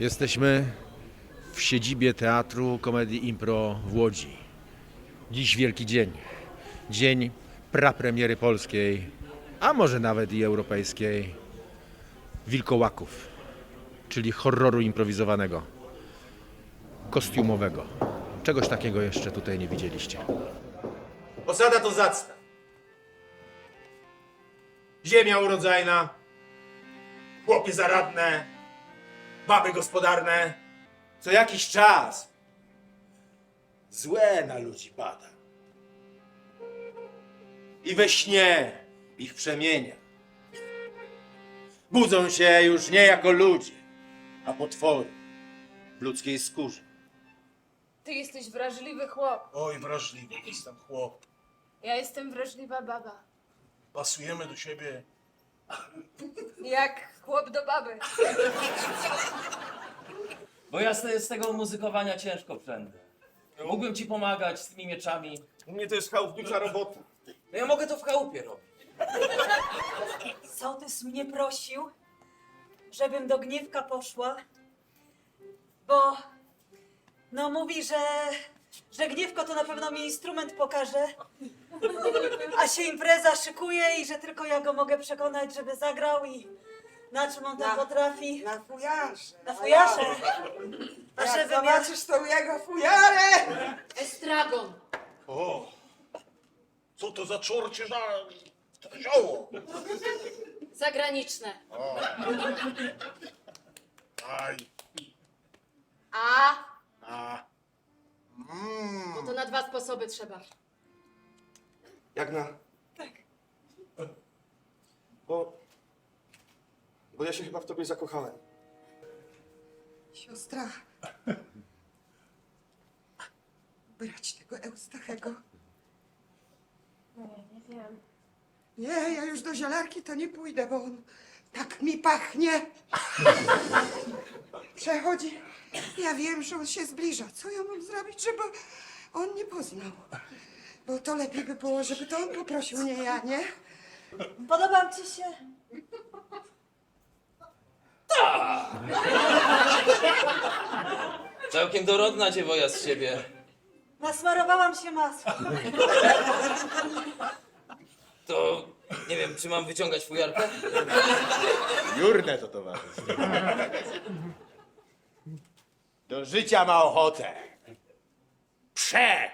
Jesteśmy w siedzibie Teatru Komedii Impro w Łodzi. Dziś wielki dzień. Dzień prapremiery polskiej, a może nawet i europejskiej. Wilkołaków, czyli horroru improwizowanego, kostiumowego. Czegoś takiego jeszcze tutaj nie widzieliście. Osada to zacna. Ziemia urodzajna, chłopy zaradne, baby gospodarne. Co jakiś czas złe na ludzi pada. I we śnie ich przemienia. Budzą się już nie jako ludzie, a potwory w ludzkiej skórze. Ty jesteś wrażliwy chłop. Oj, wrażliwy jestem chłop. Ja jestem wrażliwa baba. Pasujemy do siebie. Jak chłop do baby. Bo ja z z tego muzykowania ciężko przędę. Mógłbym ci pomagać z tymi mieczami. U mnie to jest chałupnicza robota. No ja mogę to w chałupie robić. Sołtys mnie prosił, żebym do gniewka poszła, bo no mówi, że, że gniewko to na pewno mi instrument pokaże, a się impreza szykuje i że tylko ja go mogę przekonać, żeby zagrał i na czym on tam Na- potrafi. Na fujarze. Na fujarze. A Jak żeby miał... zobaczysz tą jego fujarę! Estragon. O! Co to za czorcie za zioło? Zagraniczne. Aj, A, a. no to na dwa sposoby trzeba. Jak na. Tak. Bo. Bo ja się chyba w tobie zakochałem. Siostra. Brać tego Eustachego. Nie, nie wiem. Nie, ja już do zielarki to nie pójdę, bo on tak mi pachnie. Przechodzi. Ja wiem, że on się zbliża. Co ja mam zrobić, żeby on nie poznał? Bo to lepiej by było, żeby to on poprosił, nie ja, nie? Podobam ci się? Całkiem dorodna dziewoja z siebie. Nasmarowałam się masłem. To nie wiem, czy mam wyciągać fujarkę? Jurne to towarzystwo. Do życia ma ochotę. Prze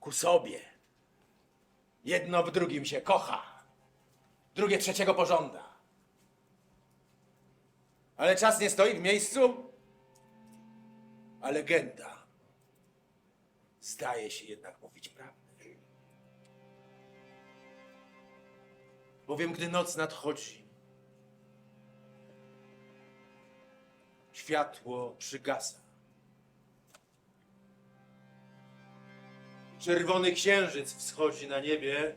ku sobie. Jedno w drugim się kocha. Drugie trzeciego pożąda. Ale czas nie stoi w miejscu. A legenda zdaje się jednak mówić prawdę. Bowiem gdy noc nadchodzi, światło przygasa. Czerwony księżyc wschodzi na niebie.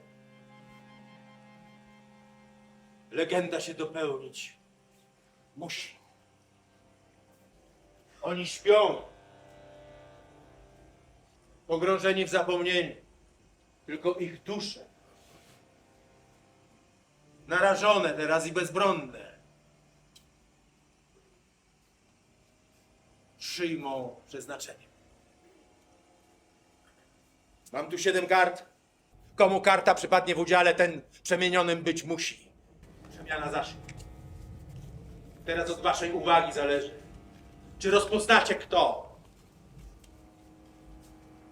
Legenda się dopełnić musi. Oni śpią, pogrążeni w zapomnieniu. Tylko ich dusze, narażone teraz i bezbronne, przyjmą przeznaczenie. Mam tu siedem kart. Komu karta przypadnie w udziale, ten przemienionym być musi. Przemiana zaszła. Teraz od waszej uwagi zależy, czy rozpoznacie kto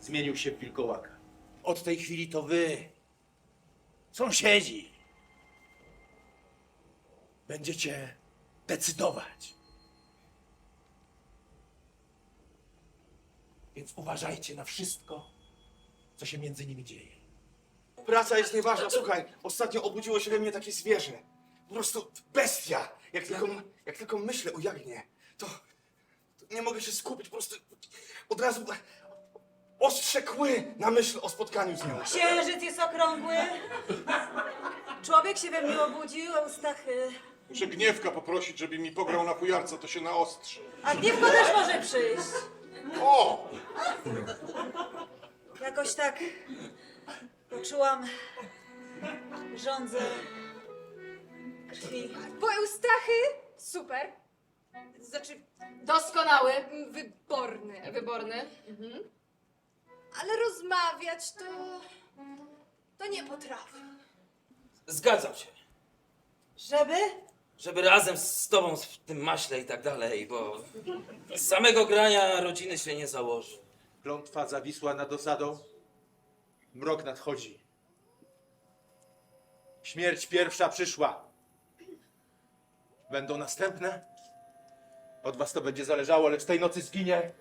zmienił się w wilkołaka. Od tej chwili to wy, sąsiedzi, będziecie decydować. Więc uważajcie na wszystko, co się między nimi dzieje. Praca jest nieważna. Słuchaj, ostatnio obudziło się we mnie takie zwierzę. Po prostu bestia. Jak tylko, jak tylko myślę o Jagnie, to, to nie mogę się skupić. Po prostu od razu ostrze kły na myśl o spotkaniu z nią. Księżyc jest okrągły. Człowiek się we mnie obudził, Eustachy. Muszę gniewka poprosić, żeby mi pograł na fujarce, to się naostrzy. A Gniewko też może przyjść. O! Jakoś tak poczułam żądzę krwi. Bo Eustachy? Super. Znaczy, doskonały, wyborny, wyborny. Mhm. Ale rozmawiać to... to nie potrafię. Zgadzam się. Żeby? Żeby razem z tobą w tym maśle i tak dalej, bo z samego grania rodziny się nie założy. Klątwa zawisła nad osadą. Mrok nadchodzi. Śmierć pierwsza przyszła. Będą następne. Od was to będzie zależało, lecz tej nocy zginie.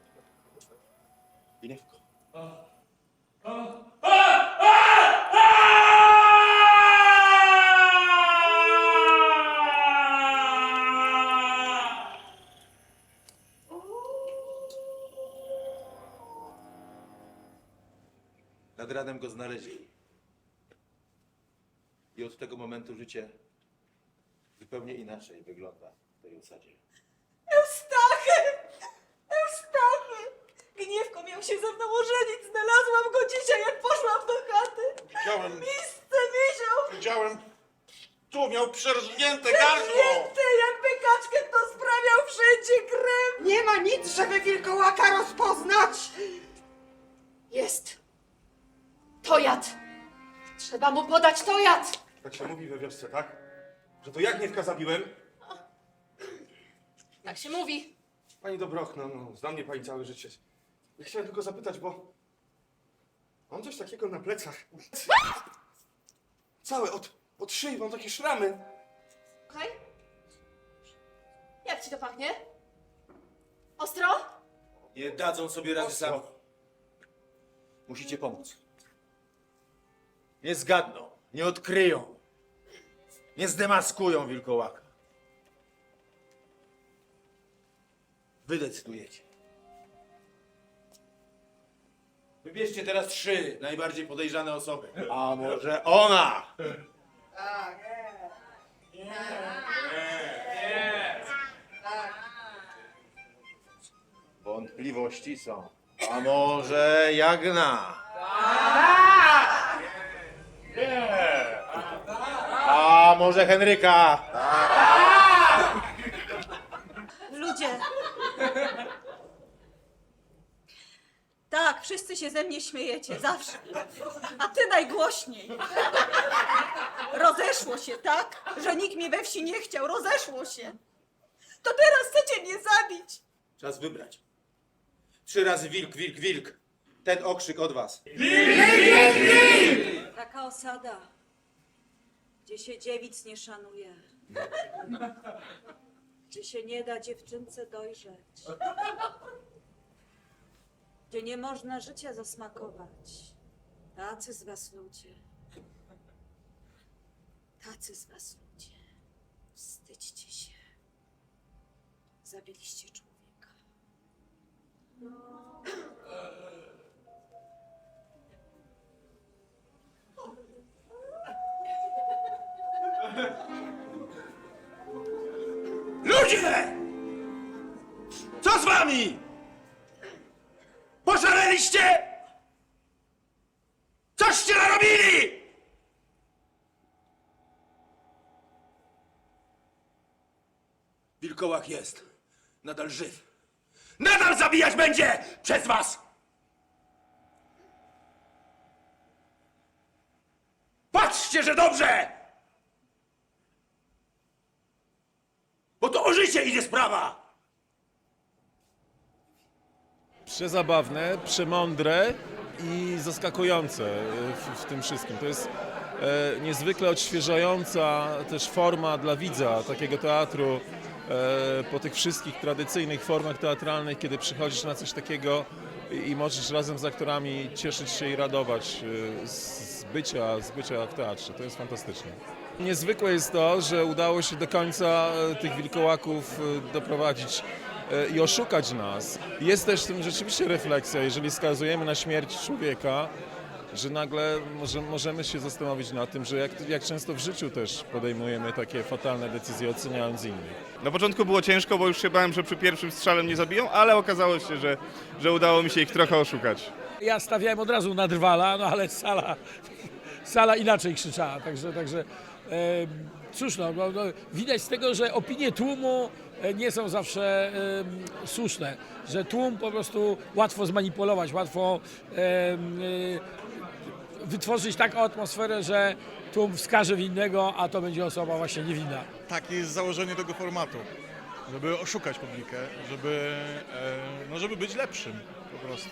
Gniewko. Nad ranem go znaleźli. I od tego momentu życie zupełnie inaczej wygląda w tej osadzie. Eustachy! Eustachy! Gniewko miał się ze mną ożenić. Znalazłam go dzisiaj, jak poszłam do chaty. Widziałem, Miejsce wisiał. widziałem, tu miał przerżnięte gardło. Ty, jakby kaczkę kto sprawiał wszędzie krew. Nie ma nic, żeby wilkołaka rozpoznać! Jest. To jad. Trzeba mu podać to jad. Tak się mówi we wiosce, tak? Że to ja Gniewka zabiłem? Tak się mówi. Pani Dobrochno, no, zna mnie pani całe życie. Ja chciałem tylko zapytać, bo mam coś takiego na plecach. Całe, od, od szyi mam takie szramy. Okej? Jak ci to pachnie? Ostro? Nie dadzą sobie rady sami. Musicie pomóc. Nie zgadną, nie odkryją, nie zdemaskują wilkołaka. Wy decydujecie. Wybierzcie teraz trzy najbardziej podejrzane osoby. A może ona? Wątpliwości są. A może Jagna? A może Henryka? Ludzie. Tak, wszyscy się ze mnie śmiejecie, zawsze. A ty najgłośniej. Rozeszło się, tak? Że nikt mnie we wsi nie chciał, rozeszło się. To teraz chcecie mnie zabić. Czas wybrać. Trzy razy wilk, wilk, wilk. Ten okrzyk od was. Taka osada, gdzie się dziewic nie szanuje. Gdzie się nie da dziewczynce dojrzeć. Gdzie nie można życia zasmakować. Tacy z was ludzie. Tacy z was ludzie. Wstydźcie się. Zabiliście człowieka. Ludzie! Co z wami? Poszaleliście? Coście narobili? Wilkołak jest. Nadal żyw. Nadal zabijać będzie przez was! Patrzcie, że dobrze! Bo to o życie idzie sprawa! przezabawne, przemądre i zaskakujące w, w tym wszystkim. To jest e, niezwykle odświeżająca też forma dla widza takiego teatru e, po tych wszystkich tradycyjnych formach teatralnych, kiedy przychodzisz na coś takiego i, i możesz razem z aktorami cieszyć się i radować e, z, z bycia, z bycia w teatrze. To jest fantastyczne. Niezwykłe jest to, że udało się do końca e, tych wilkołaków e, doprowadzić e, i oszukać nas. Jest też w tym rzeczywiście refleksja, jeżeli skazujemy na śmierć człowieka, że nagle może, możemy się zastanowić nad tym, że jak, jak często w życiu też podejmujemy takie fatalne decyzje, oceniając innych. Na początku było ciężko, bo już się bałem, że przy pierwszym strzale mnie zabiją, ale okazało się, że, że udało mi się ich trochę oszukać. Ja stawiałem od razu na drwala, no ale sala, sala inaczej krzyczała, także, także cóż no, no, no, widać z tego, że opinie tłumu e, nie są zawsze em, słuszne, że tłum po prostu łatwo zmanipulować, łatwo em, e, wytworzyć taką atmosferę, że tłum wskaże winnego, a to będzie osoba właśnie niewinna. Takie jest założenie tego formatu. Żeby oszukać publikę, żeby, e, no żeby być lepszym po prostu.